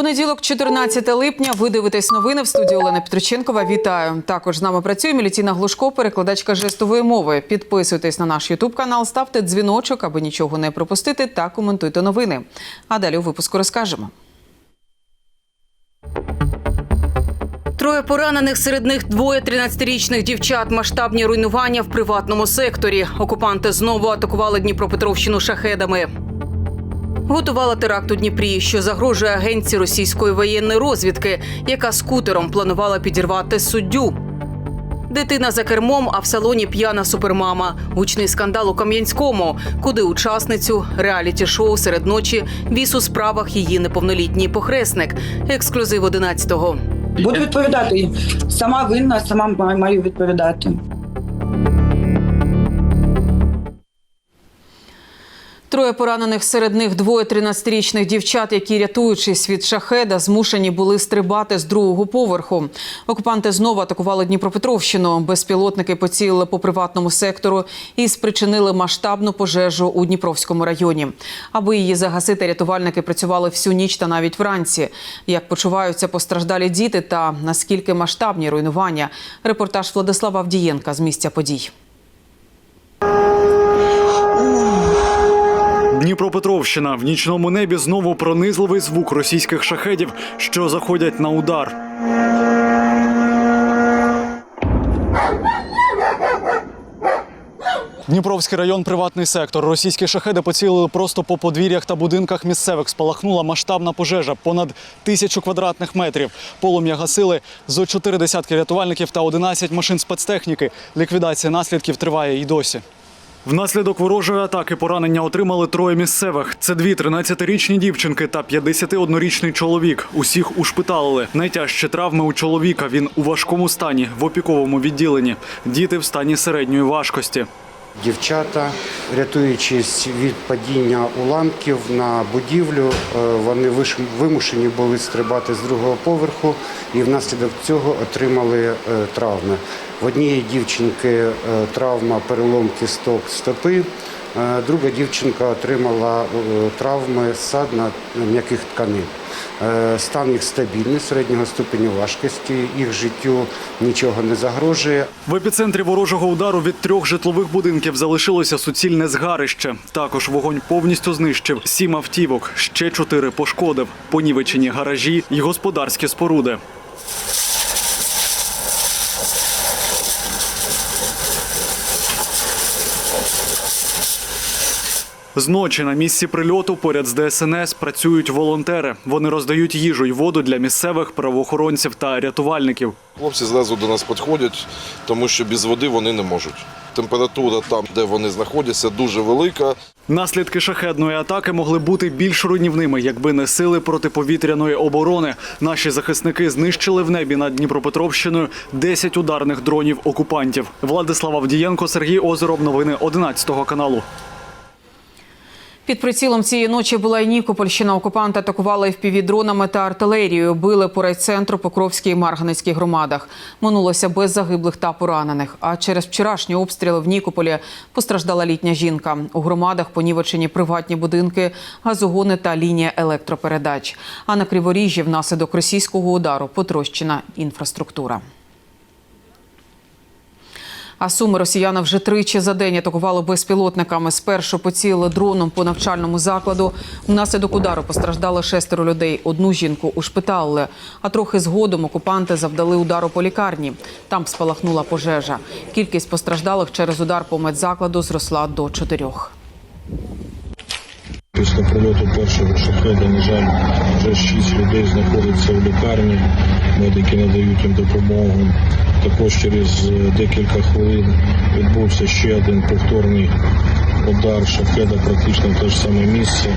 Понеділок, 14 липня. Ви дивитесь новини в студії Олена Петриченкова. Вітаю. Також з нами працює Мілітіна Глушко, перекладачка жестової мови. Підписуйтесь на наш Ютуб канал, ставте дзвіночок, аби нічого не пропустити, та коментуйте новини. А далі у випуску розкажемо. Троє поранених, серед них двоє 13-річних дівчат. Масштабні руйнування в приватному секторі. Окупанти знову атакували Дніпропетровщину шахедами. Готувала теракт у Дніпрі, що загрожує агентці російської воєнної розвідки, яка скутером планувала підірвати суддю. Дитина за кермом, а в салоні п'яна супермама. Гучний скандал у Кам'янському, куди учасницю реаліті-шоу серед ночі віз у справах її неповнолітній похресник. Ексклюзив 11-го. Буду відповідати. Сама винна, сама маю відповідати. Троє поранених серед них двоє 13-річних дівчат, які, рятуючись від шахеда, змушені були стрибати з другого поверху. Окупанти знову атакували Дніпропетровщину. Безпілотники поцілили по приватному сектору і спричинили масштабну пожежу у Дніпровському районі. Аби її загасити, рятувальники працювали всю ніч та навіть вранці. Як почуваються постраждалі діти та наскільки масштабні руйнування? Репортаж Владислава Авдієнка з місця подій. Дніпропетровщина в нічному небі знову пронизливий звук російських шахедів, що заходять на удар. Дніпровський район, приватний сектор. Російські шахеди поцілили просто по подвір'ях та будинках місцевих. Спалахнула масштабна пожежа понад тисячу квадратних метрів. Полум'я гасили зо чотири десятки рятувальників та 11 машин спецтехніки. Ліквідація наслідків триває і досі. Внаслідок ворожої атаки поранення отримали троє місцевих. Це дві 13-річні дівчинки та 51-річний чоловік. Усіх ушпиталили. Найтяжчі травми у чоловіка. Він у важкому стані в опіковому відділенні. Діти в стані середньої важкості. Дівчата, рятуючись від падіння уламків на будівлю, е, вони вимушені були стрибати з другого поверху і внаслідок цього отримали е, травми. В однієї дівчинки е, травма перелом кісток стопи, е, друга дівчинка отримала е, травми садна м'яких тканин. Стан їх стабільний, середнього ступеню важкості, їх життю нічого не загрожує. В епіцентрі ворожого удару від трьох житлових будинків залишилося суцільне згарище. Також вогонь повністю знищив сім автівок, ще чотири пошкодив, понівечені гаражі й господарські споруди. Зночі на місці прильоту поряд з ДСНС працюють волонтери. Вони роздають їжу й воду для місцевих правоохоронців та рятувальників. Хлопці зразу до нас підходять, тому що без води вони не можуть. Температура там, де вони знаходяться, дуже велика. Наслідки шахедної атаки могли бути більш руйнівними, якби не сили протиповітряної оборони. Наші захисники знищили в небі над Дніпропетровщиною 10 ударних дронів окупантів. Владислав Авдієнко, Сергій Озеров. Новини 11 каналу. Під прицілом цієї ночі була і Нікопольщина. Окупанти атакували впівдронами та артилерією. Били по райцентру Покровській і Марганецькій громадах. Минулося без загиблих та поранених. А через вчорашні обстріли в Нікополі постраждала літня жінка. У громадах понівечені приватні будинки, газогони та лінія електропередач. А на Криворіжжі внаслідок російського удару потрощена інфраструктура. А суми росіяни вже тричі за день атакували безпілотниками. Спершу поцілили дроном по навчальному закладу. Внаслідок удару постраждали шестеро людей. Одну жінку ушпиталили. А трохи згодом окупанти завдали удару по лікарні. Там спалахнула пожежа. Кількість постраждалих через удар по медзакладу зросла до чотирьох. Після прильоту першого шахеда, на жаль, вже шість людей знаходяться в лікарні. Медики надають їм допомогу. Також через е, декілька хвилин відбувся ще один повторний удар шахеда практично в те ж саме місце.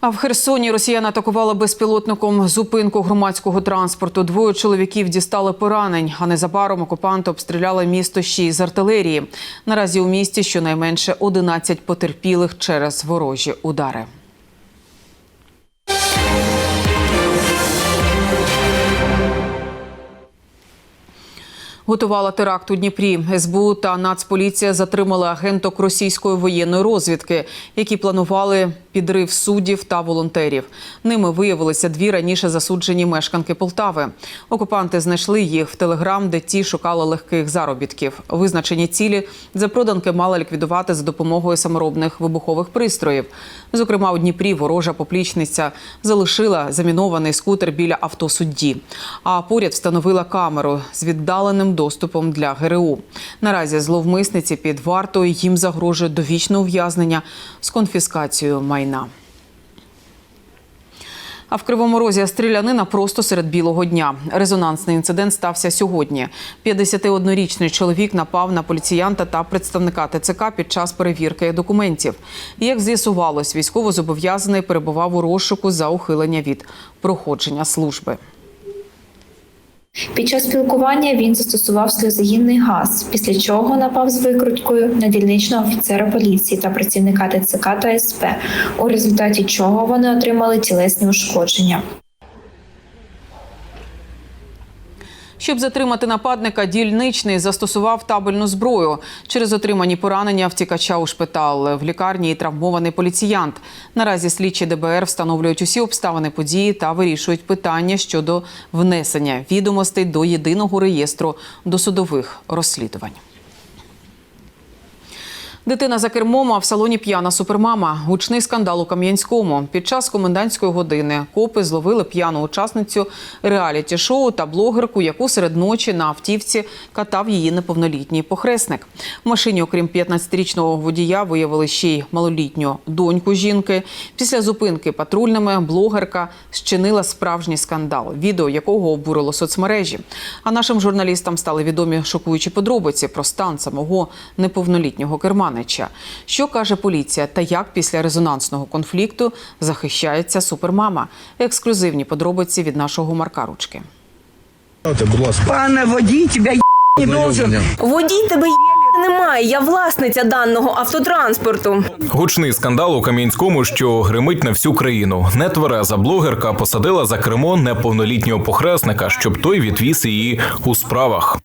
А в Херсоні росіяни атакували безпілотником зупинку громадського транспорту. Двоє чоловіків дістали поранень, а незабаром окупанти обстріляли місто ще й з артилерії. Наразі у місті щонайменше 11 потерпілих через ворожі удари. Готувала теракт у Дніпрі. СБУ та Нацполіція затримали агенток російської воєнної розвідки, які планували підрив суддів та волонтерів. Ними виявилися дві раніше засуджені мешканки Полтави. Окупанти знайшли їх в телеграм, де ті шукали легких заробітків. Визначені цілі запроданки мали ліквідувати за допомогою саморобних вибухових пристроїв. Зокрема, у Дніпрі ворожа поплічниця залишила замінований скутер біля авто судді. А поряд встановила камеру з віддаленим доступом для ГРУ. Наразі зловмисниці під вартою їм загрожує довічне ув'язнення з конфіскацією майна. А в Кривому Розі стрілянина просто серед білого дня. Резонансний інцидент стався сьогодні. 51-річний чоловік напав на поліціянта та представника ТЦК під час перевірки документів. Як з'ясувалось, військовозобов'язаний перебував у розшуку за ухилення від проходження служби. Під час спілкування він застосував сльозогінний газ, після чого напав з викруткою на дільничного офіцера поліції та працівника ТЦК та СП, у результаті чого вони отримали тілесні ушкодження. Щоб затримати нападника, дільничний застосував табельну зброю. Через отримані поранення втікача у шпитал. В лікарні і травмований поліціянт. Наразі слідчі ДБР встановлюють усі обставини події та вирішують питання щодо внесення відомостей до єдиного реєстру досудових розслідувань. Дитина за кермом, а в салоні п'яна супермама. Гучний скандал у Кам'янському. Під час комендантської години копи зловили п'яну учасницю реаліті-шоу та блогерку, яку серед ночі на автівці катав її неповнолітній похресник. В машині, окрім 15-річного водія, виявили ще й малолітню доньку жінки. Після зупинки патрульними блогерка зчинила справжній скандал, відео якого обурило соцмережі. А нашим журналістам стали відомі шокуючі подробиці про стан самого неповнолітнього керманича. Що каже поліція та як після резонансного конфлікту захищається супермама? Ексклюзивні подробиці від нашого Марка Ручки. Будь ласка. Пане водій, тебе не должен. Водій тебе є немає. Я власниця даного автотранспорту. Гучний скандал у Кам'янському, що гримить на всю країну. Нетвереза блогерка посадила за кермо неповнолітнього похресника, щоб той відвіз її у справах.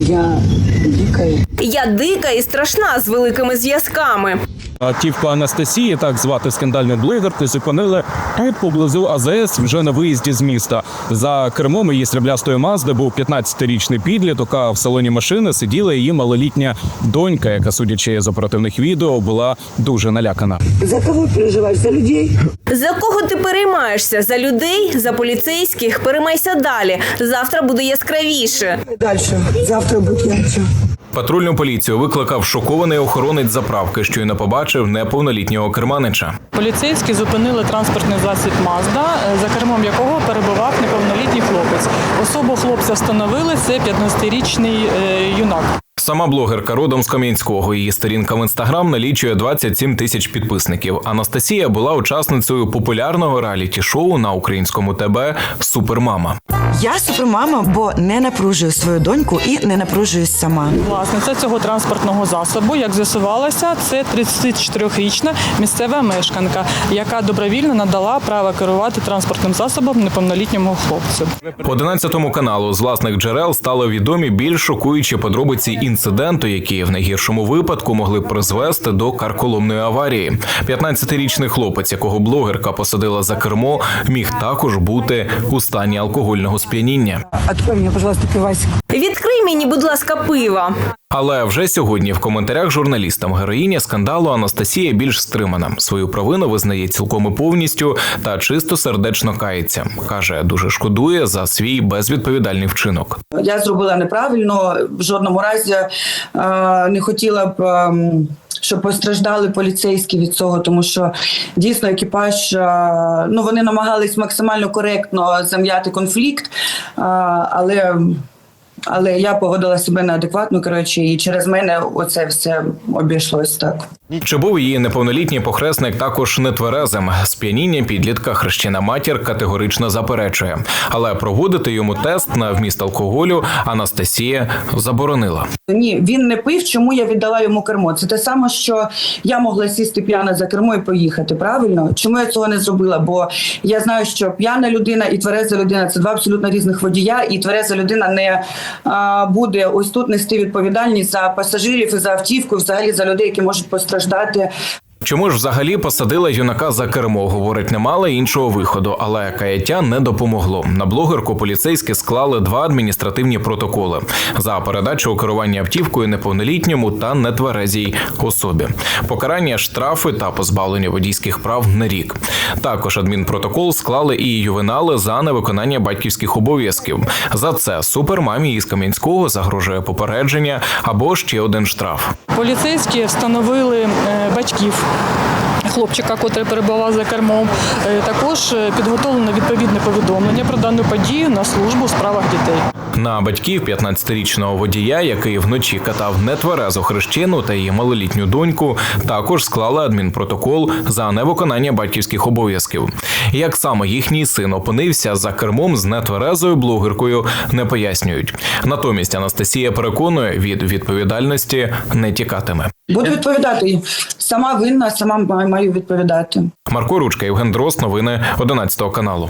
Я дика і страшна з великими зв'язками. Автівку Анастасії, так звати скандальну блогерку, зупинили тут поблизу АЗС вже на виїзді з міста. За кермом її сріблястої мазди був 15-річний підліток, а в салоні машини сиділа її малолітня донька, яка, судячи з оперативних відео, була дуже налякана. За кого переживаєш? За людей? За кого ти переймаєшся? За людей, за поліцейських? Переймайся далі. Завтра буде яскравіше. Дальше. Завтра буде ярче. Патрульну поліцію викликав шокований охоронець заправки, що й не побачив неповнолітнього керманича. Поліцейські зупинили транспортний засіб Мазда, за кермом якого перебував неповнолітній хлопець. Особу хлопця встановили це 15-річний е, юнак. Сама блогерка родом з Кам'янського. Її сторінка в інстаграм налічує 27 тисяч підписників. Анастасія була учасницею популярного реаліті-шоу на українському ТБ Супермама. Я супермама, бо не напружую свою доньку і не напружуюсь сама. Власниця цього транспортного засобу, як з'ясувалося, це 34-річна місцева мешканка, яка добровільно надала право керувати транспортним засобом неповнолітньому хлопцю. По 11 каналу з власних джерел стали відомі більш шокуючі подробиці інциденту, які в найгіршому випадку могли б призвести до карколомної аварії. 15-річний хлопець, якого блогерка посадила за кермо, міг також бути у стані алкогольного сп'яніння. Открой мені, пожалуйста, пивасик. Відкрий мені, будь ласка, пива. Але вже сьогодні в коментарях журналістам героїня скандалу Анастасія більш стримана. Свою провину визнає цілком і повністю та чисто сердечно кається. каже, дуже шкодує за свій безвідповідальний вчинок. Я зробила неправильно, в жодному разі е, не хотіла б. ем, щоб постраждали поліцейські від цього, тому що дійсно екіпаж е, ну вони намагались максимально коректно зам'яти конфлікт, е, але, але я погодила себе неадекватно. Коротше, і через мене оце все обійшлось так. Чи був її неповнолітній похресник також нетверезим? Сп'яніння підлітка хрещена матір категорично заперечує, але проводити йому тест на вміст алкоголю Анастасія заборонила. Ні, він не пив. Чому я віддала йому кермо? Це те саме, що я могла сісти п'яна за кермо і поїхати. Правильно? Чому я цього не зробила? Бо я знаю, що п'яна людина і твереза людина це два абсолютно різних водія, і твереза людина не буде ось тут нести відповідальність за пасажирів і за автівку, і взагалі за людей, які можуть постраждати страждати Чому ж взагалі посадила юнака за кермо? Говорить, не мала іншого виходу, але каяття не допомогло. На блогерку поліцейські склали два адміністративні протоколи за передачу керування автівкою неповнолітньому та нетверезій особі. Покарання штрафи та позбавлення водійських прав на рік. Також адмінпротокол склали і ювенали за невиконання батьківських обов'язків. За це супермамі із Кам'янського загрожує попередження або ще один штраф. Поліцейські встановили е, батьків. Хлопчика, котрий перебував за кермом, Е, також е, підготовлено відповідне повідомлення про дану подію на службу у справах дітей. На батьків 15-річного водія, який вночі катав нетверезу хрещену та її малолітню доньку, також склали адмінпротокол за невиконання батьківських обов'язків. Як саме їхній син опинився за кермом з нетверезою блогеркою, не пояснюють. Натомість Анастасія переконує, від відповідальності не тікатиме. Буду відповідати. Сама винна, сама маю відповідати. Марко Ручка, Євген Дрозд, новини 11 каналу.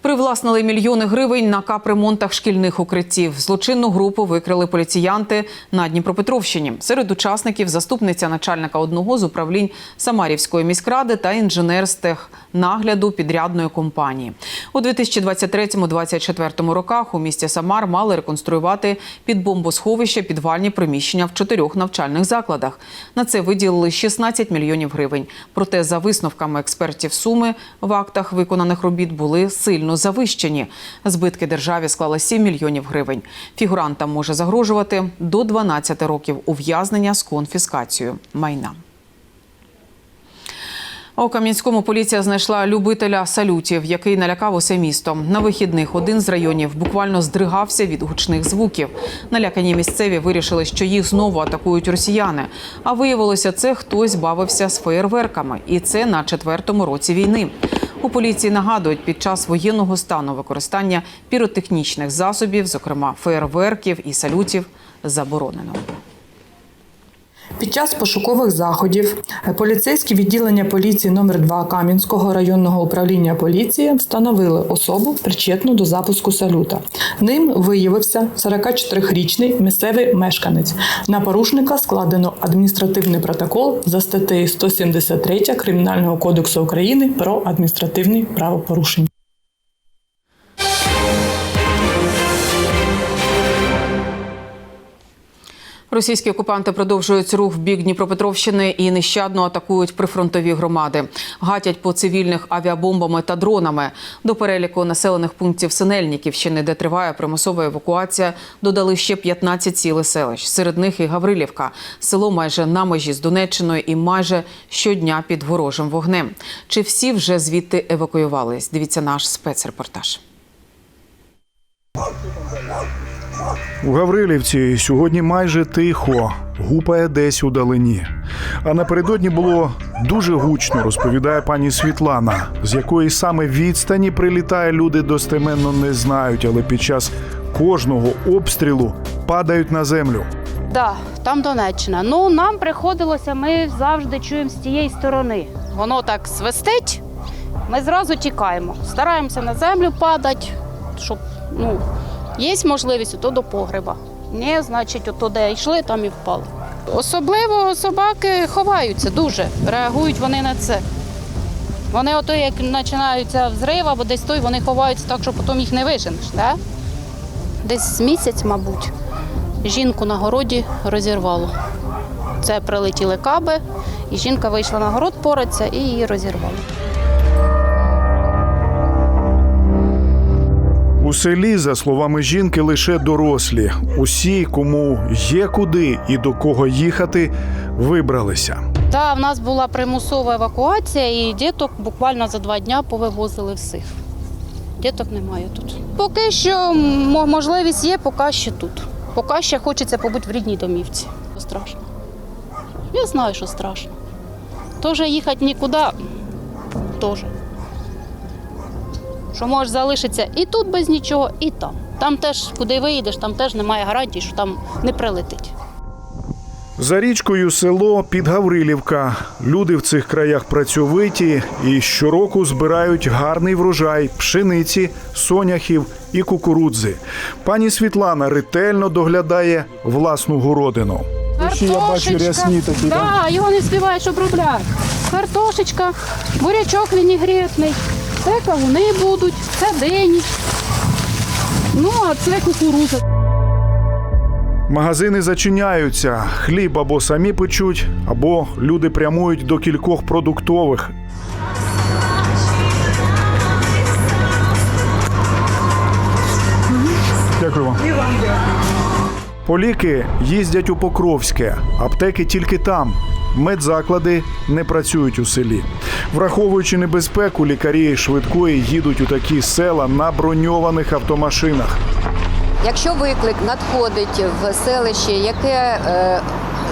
Привласнили мільйони гривень на капремонтах шкільних укриттів. Злочинну групу викрили поліціянти на Дніпропетровщині. Серед учасників заступниця начальника одного з управлінь Самарівської міськради та інженер з технагляду підрядної компанії. У 2023-2024 роках у місті Самар мали реконструювати під бомбосховище підвальні приміщення в чотирьох навчальних закладах. На це виділили 16 мільйонів гривень. Проте, за висновками експертів, суми в актах виконаних робіт були сильно завищені. Збитки державі склали 7 мільйонів гривень. Фігурантам може загрожувати до 12 років ув'язнення з конфіскацією майна. У Кам'янському поліція знайшла любителя салютів, який налякав усе місто. На вихідних один з районів буквально здригався від гучних звуків. Налякані місцеві вирішили, що їх знову атакують росіяни. А виявилося, це хтось бавився з феєрверками, і це на четвертому році війни. У поліції нагадують, під час воєнного стану використання піротехнічних засобів, зокрема феєрверків і салютів, заборонено. Під час пошукових заходів поліцейські відділення поліції номер 2 Кам'янського районного управління поліції встановили особу, причетну до запуску салюта. Ним виявився 44-річний місцевий мешканець. На порушника складено адміністративний протокол за статтею 173 Кримінального кодексу України про адміністративні правопорушення. Російські окупанти продовжують рух в бік Дніпропетровщини і нещадно атакують прифронтові громади. Гатять по цивільних авіабомбами та дронами. До переліку населених пунктів Синельниківщини, де триває примусова евакуація, додали ще 15 сіл і селищ. Серед них і Гаврилівка, село майже на межі з Донеччиною і майже щодня під ворожим вогнем. Чи всі вже звідти евакуювались? Дивіться наш спецрепортаж. У Гаврилівці сьогодні майже тихо, гупає десь у далині. А напередодні було дуже гучно, розповідає пані Світлана, з якої саме відстані прилітає люди достеменно не знають, але під час кожного обстрілу падають на землю. Да, там Донеччина. Ну нам приходилося, ми завжди чуємо з тієї сторони. Воно так свистить, ми зразу тікаємо. Стараємося на землю падати, щоб ну, є можливість, то до погреба. Ні, значить, ото де йшли, там і впали. Особливо собаки ховаються дуже, реагують вони на це. Вони ото як починаються взрив або десь той, вони ховаються так, що потім їх не виженеш. Да? Десь місяць, мабуть, жінку на городі розірвало. Це прилетіли каби, і жінка вийшла на город поратися і її розірвало. У селі, за словами жінки, лише дорослі. Усі, кому є куди і до кого їхати, вибралися. Та в нас була примусова евакуація, і діток буквально за два дні повивозили всіх. Діток немає тут. Поки що можливість є, поки що тут. Поки ще хочеться побути в рідній домівці. Страшно. Я знаю, що страшно. Тоже їхати нікуди. Тоже. Що можеш залишитися і тут без нічого, і там. Там теж, куди виїдеш, там теж немає гарантії, що там не прилетить. За річкою село Підгаврилівка. Люди в цих краях працьовиті і щороку збирають гарний врожай пшениці, соняхів і кукурудзи. Пані Світлана ретельно доглядає власну городину. Картошечка. да, його не співаєш обробляти. Картошечка, бурячок вінігретний, це кавуни будуть, це дині. Ну, а це кукуруза. Магазини зачиняються, хліб або самі печуть, або люди прямують до кількох продуктових. Дякую вам. По ліки їздять у Покровське, аптеки тільки там. Медзаклади не працюють у селі. Враховуючи небезпеку, лікарі швидкої їдуть у такі села на броньованих автомашинах. Якщо виклик надходить в селище, яке е,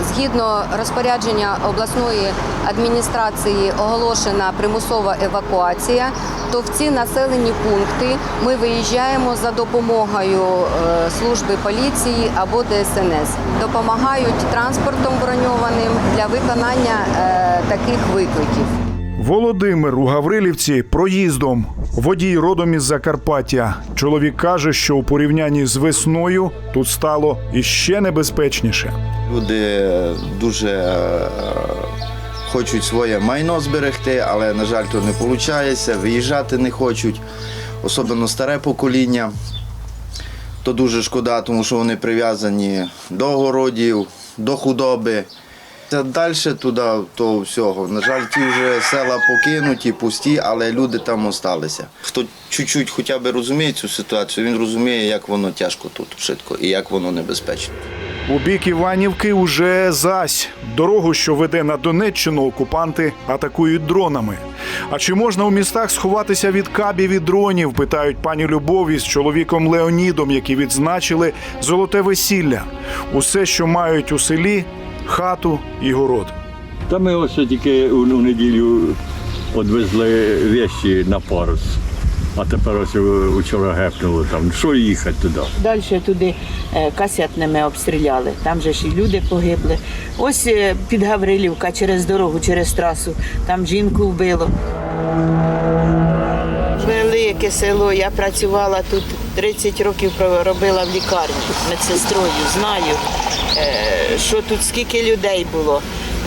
згідно розпорядження обласної адміністрації оголошена примусова евакуація, то в ці населені пункти ми виїжджаємо за допомогою е, служби поліції або ДСНС. Допомагають транспортом броньованим для виконання е, таких викликів. Володимир у Гаврилівці проїздом. Водій родом із Закарпаття. Чоловік каже, що у порівнянні з весною тут стало іще небезпечніше. Люди дуже е, хочуть своє майно зберегти, але, на жаль, то не виходить. Виїжджати не хочуть, особливо старе покоління. То дуже шкода, тому що вони прив'язані до городів, до худоби. Це далі туди, то всього. На жаль, ті вже села покинуті, пусті, але люди там залишилися. Хто чуть-чуть хоча б розуміє цю ситуацію, він розуміє, як воно тяжко тут швидко і як воно небезпечно. У бік Іванівки уже зась. Дорогу, що веде на Донеччину, окупанти атакують дронами. А чи можна у містах сховатися від кабів і дронів? питають пані Любові з чоловіком Леонідом, які відзначили золоте весілля. Усе, що мають у селі, хату і город. Та ми ось тільки у, у неділю відвезли вещі на парус. А тепер ось вчора гепнуло там. Що їхати туди? Далі туди е, касетними обстріляли. Там же ж і люди погибли. Ось е, під Гаврилівка через дорогу, через трасу. Там жінку вбило. Велике село. Я працювала тут 30 років робила в лікарні медсестрою. Знаю, що тут скільки людей було.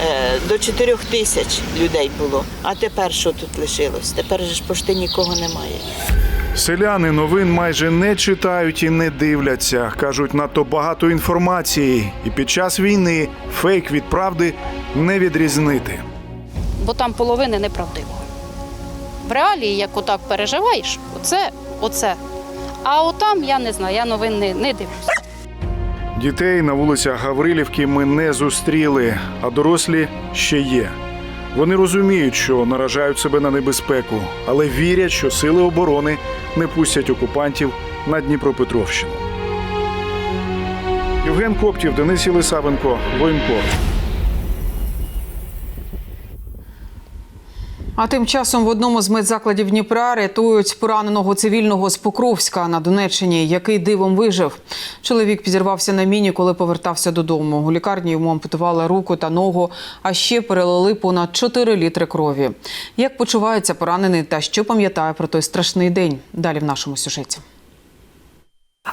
Е, До 4 тисяч людей було. А тепер що тут лишилось? Тепер же ж пошти нікого немає. Селяни новин майже не читають і не дивляться. кажуть, надто багато інформації, і під час війни фейк від правди не відрізнити. бо там половини неправдиво. В реалії, як отак переживаєш, оце, оце. А отам я не знаю, я новин не, не дивлюся. Дітей на вулицях Гаврилівки ми не зустріли, а дорослі ще є. Вони розуміють, що наражають себе на небезпеку, але вірять, що сили оборони не пустять окупантів на Дніпропетровщину. Євген Коптів, Денис Єлисавенко, Воєнкор. А тим часом в одному з медзакладів Дніпра рятують пораненого цивільного з Покровська на Донеччині, який дивом вижив. Чоловік підірвався на міні, коли повертався додому. У лікарні йому ампутували руку та ногу, а ще перелили понад 4 літри крові. Як почувається поранений та що пам'ятає про той страшний день? Далі в нашому сюжеті.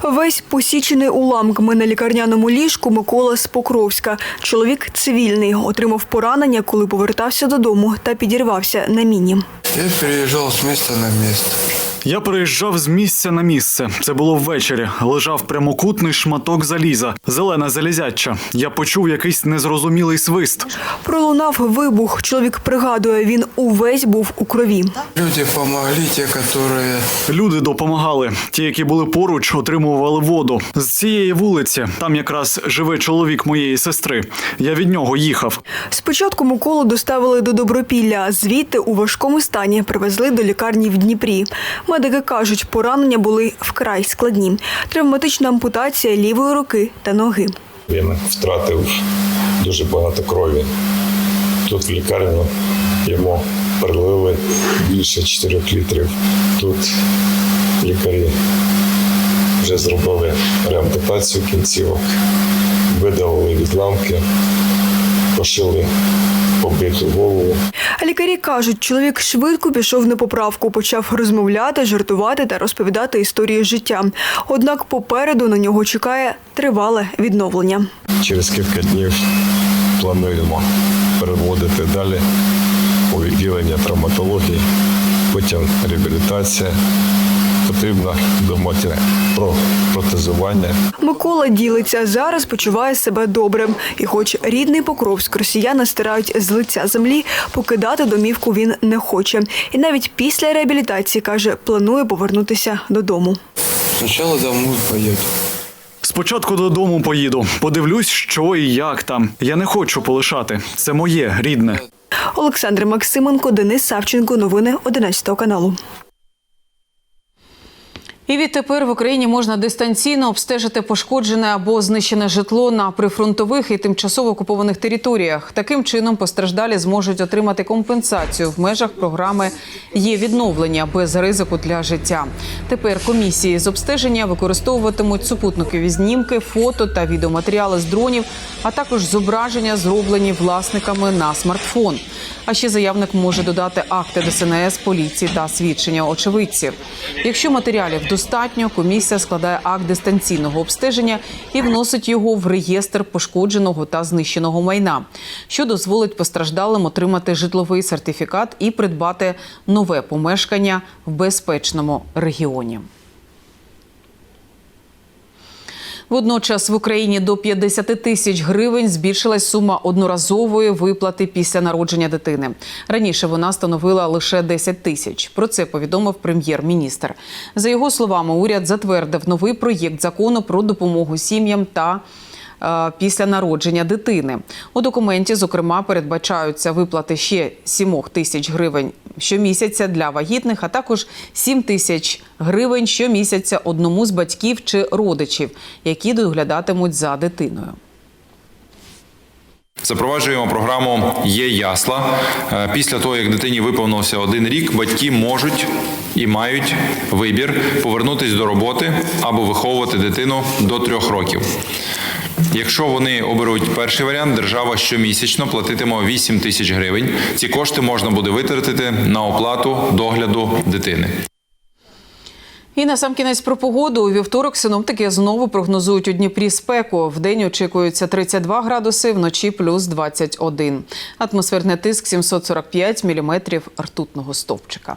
Весь посічений уламками на лікарняному ліжку Микола з Покровська. Чоловік цивільний, отримав поранення, коли повертався додому та підірвався на міні. Я приїжджав з міста на место. Я переїжджав з місця на місце. Це було ввечері. Лежав прямокутний шматок заліза, зелене залізяча. Я почув якийсь незрозумілий свист. Пролунав вибух. Чоловік пригадує, він увесь був у крові. Люди помогли, те, которые... Люди допомагали. Ті, які були поруч, отримували воду. З цієї вулиці там якраз живе чоловік моєї сестри. Я від нього їхав. Спочатку Миколу доставили до Добропілля, звідти у важкому стані привезли до лікарні в Дніпрі. Медики кажуть, поранення були вкрай складні. Травматична ампутація лівої руки та ноги. Він втратив дуже багато крові. Тут в лікарню йому перелили більше 4 літрів. Тут лікарі вже зробили реабілітацію кінцівок, видалили відламки, пошили побиту голову. Лікарі кажуть, чоловік швидко пішов на поправку, почав розмовляти, жартувати та розповідати історії життя. Однак попереду на нього чекає тривале відновлення. Через кілька днів плануємо переводити далі у відділення травматології, потім реабілітація. Потрібно думати про протезування. Микола ділиться зараз, почуває себе добре. І, хоч рідний Покровськ росіяни стирають з лиця землі, покидати домівку він не хоче. І навіть після реабілітації каже, планує повернутися додому. Сначала домой поедем. Спочатку додому поїду, подивлюсь, що і як там. Я не хочу полишати. Це моє рідне. Олександр Максименко, Денис Савченко. Новини 11 каналу. І відтепер в Україні можна дистанційно обстежити пошкоджене або знищене житло на прифронтових і тимчасово окупованих територіях. Таким чином постраждалі зможуть отримати компенсацію в межах програми є відновлення без ризику для життя. Тепер комісії з обстеження використовуватимуть супутникові знімки, фото та відеоматеріали з дронів, а також зображення, зроблені власниками на смартфон. А ще заявник може додати акти ДСНС, поліції та свідчення очевидців. Якщо матеріалів достатньо, комісія складає акт дистанційного обстеження і вносить його в реєстр пошкодженого та знищеного майна, що дозволить постраждалим отримати житловий сертифікат і придбати нове помешкання в безпечному регіоні. Водночас в Україні до 50 тисяч гривень збільшилась сума одноразової виплати після народження дитини. Раніше вона становила лише 10 тисяч. Про це повідомив прем'єр-міністр. За його словами, уряд затвердив новий проєкт закону про допомогу сім'ям та Після народження дитини у документі, зокрема, передбачаються виплати ще 7 тисяч гривень щомісяця для вагітних, а також 7 тисяч гривень щомісяця одному з батьків чи родичів, які доглядатимуть за дитиною. Запроваджуємо програму Є ясла. Е, Після того, як дитині виповнився один рік, батьки можуть і мають вибір повернутися до роботи або виховувати дитину до трьох років. Якщо вони оберуть перший варіант, держава щомісячно платитиме 8 тисяч гривень. Ці кошти можна буде витратити на оплату догляду дитини. І на сам кінець про погоду. У вівторок синоптики знову прогнозують у Дніпрі спеку. Вдень очікується 32 градуси, вночі плюс 21. Атмосферний тиск 745 міліметрів ртутного стовпчика.